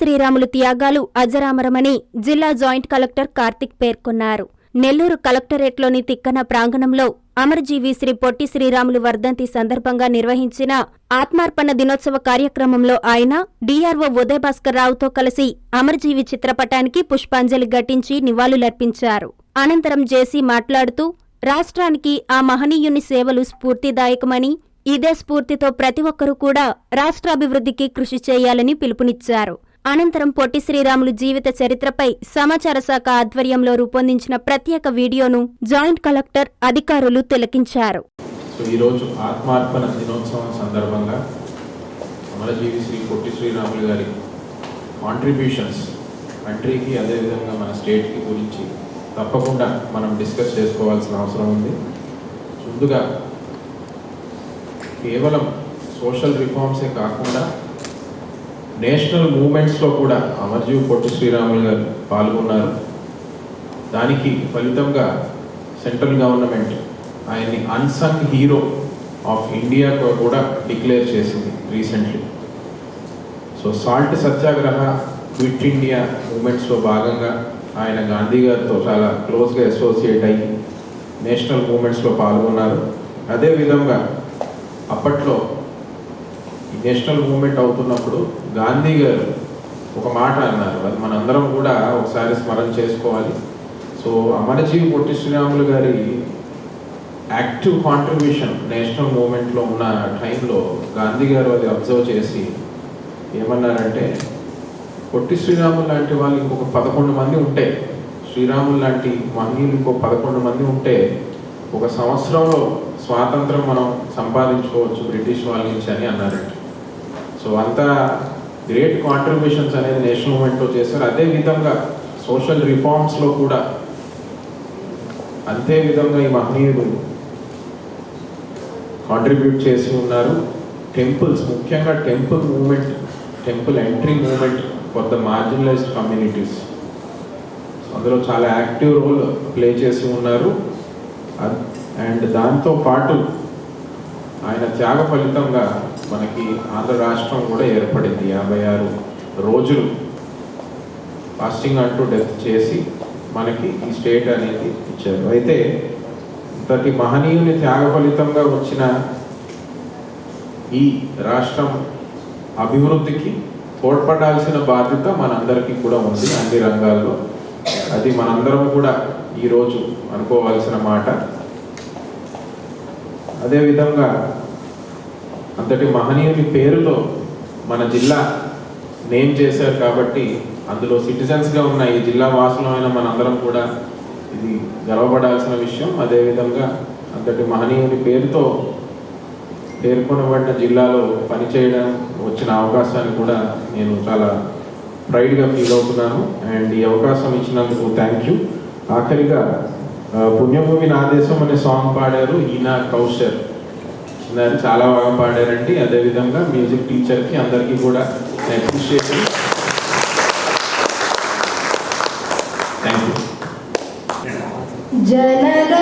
శ్రీరాములు త్యాగాలు అజరామరమని జిల్లా joint collector Karthik పేర్కొన్నారు. నెల్లూరు కలెక్టరేట్లోని తిక్కన ప్రాంగణంలో అమరజీవి శ్రీ పొట్టి శ్రీరాములు వర్ధంతి సందర్భంగా నిర్వహించిన ఆత్మార్పణ దినోత్సవ కార్యక్రమంలో ఆయన డీఆర్ఓ ఉదయభాస్కర్ రావుతో కలిసి అమరజీవి చిత్రపటానికి పుష్పాంజలి ఘటించి నివాళులర్పించారు. అనంతరం జేసీ మాట్లాడుతూ రాష్ట్రానికి ఆ మహనీయుని సేవలు స్ఫూర్తిదాయకమని ఇదే స్ఫూర్తితో ప్రతి ఒక్కరూ కూడా రాష్ట్రాభివృద్ధికి కృషి చేయాలని పిలుపునిచ్చారు. అనంతరం పొట్టి శ్రీరాములు జీవిత చరిత్రపై సమాచార శాఖ ఆధ్వర్యంలో రూపొందించిన ప్రత్యేక వీడియోను జాయింట్ కలెక్టర్ అధికారులు తిలకించారు. ఈరోజు ఆత్మార్పణ దినోత్సవం సందర్భంగా అమరజీవి శ్రీ పొట్టి శ్రీరాములు గారి కాంట్రిబ్యూషన్స్ కంట్రీకి అదేవిధంగా మన స్టేట్కి గురించి తప్పకుండా మనం డిస్కస్ చేసుకోవాల్సిన అవసరం ఉంది. ముందుగా కేవలం సోషల్ రిఫార్మ్సే కాకుండా నేషనల్ మూమెంట్స్లో కూడా అమర్జీవ్ పొట్టి శ్రీరాములు గారు పాల్గొన్నారు. దానికి ఫలితంగా సెంట్రల్ గవర్నమెంట్ ఆయన్ని అన్సంగ్ హీరో ఆఫ్ ఇండియా కూడా డిక్లేర్ చేసింది recently. So salt satyagraha quit India మూమెంట్స్లో భాగంగా ఆయన గాంధీ గారితో చాలా క్లోజ్గా అసోసియేట్ అయ్యి నేషనల్ మూమెంట్స్లో పాల్గొన్నారు. అదేవిధంగా అప్పట్లో నేషనల్ మూమెంట్ అవుతున్నప్పుడు గాంధీ గారు ఒక మాట అన్నారు. అది మనందరం కూడా ఒకసారి స్మరణ చేసుకోవాలి. సో అమరజీవి పొట్టి శ్రీరాములు గారి యాక్టివ్ కాంట్రిబ్యూషన్ నేషనల్ మూమెంట్లో ఉన్న టైంలో గాంధీ గారు అది అబ్జర్వ్ చేసి ఏమన్నారంటే పొట్టి శ్రీరాములు లాంటి వాళ్ళు ఇంకొక పదకొండు మంది ఉంటే శ్రీరాములు లాంటి మహనీయులు ఇంకో పదకొండు మంది ఉంటే ఒక సంవత్సరంలో స్వాతంత్రం మనం సంపాదించుకోవచ్చు బ్రిటిష్ వాళ్ళ నుంచి అని అన్నారంట. సో అంత గ్రేట్ కాంట్రిబ్యూషన్స్ అనేది నేషనల్ మూమెంట్లో చేశారు. అదే విధంగా సోషల్ రిఫార్మ్స్లో కూడా అంతే విధంగా ఈ మహనీయుడు కాంట్రిబ్యూట్ చేసి ఉన్నారు. టెంపుల్స్ ముఖ్యంగా temple movement temple entry movement for the marginalized communities అందులో చాలా యాక్టివ్ రోల్ ప్లే చేసి ఉన్నారు. అండ్ దాంతో పాటు ఆయన త్యాగ ఫలితంగా మనకి ఆంధ్ర రాష్ట్రం కూడా ఏర్పడింది. యాభై ఆరు రోజులు ఫాస్టింగ్ అంటూ డెత్ చేసి మనకి ఈ స్టేట్ అనేది ఇచ్చారు. అయితే ఇంతటి మహనీయుని త్యాగ ఫలితంగా వచ్చిన ఈ రాష్ట్రం అభివృద్ధికి తోడ్పడాల్సిన బాధ్యత మనందరికీ కూడా ఉంది అన్ని రంగాల్లో. అది మనందరం కూడా ఈరోజు అనుకోవాల్సిన మాట. అదేవిధంగా అంతటి మహనీయుని పేరుతో మన జిల్లా నేమ్ చేశారు కాబట్టి అందులో సిటిజన్స్గా ఉన్న ఈ జిల్లా వాసులమైన మనందరం కూడా ఇది గర్వపడాల్సిన విషయం. అదేవిధంగా అంతటి మహనీయుని పేరుతో పేర్కొనబడిన జిల్లాలో పనిచేయడం వచ్చిన అవకాశాన్ని కూడా నేను చాలా ప్రైడ్గా ఫీల్ అవుతున్నాను. అండ్ ఈ అవకాశం ఇచ్చినందుకు థ్యాంక్ యూ ఆఖరిగా పుణ్యభూమి నా దేశం అనే సాంగ్ పాడారు ఈనా కౌశర్. దాన్ని చాలా బాగా పాడారండి. అదేవిధంగా మ్యూజిక్ టీచర్కి అందరికీ కూడా అప్రిషియేషన్ థ్యాంక్ యూ జనగణ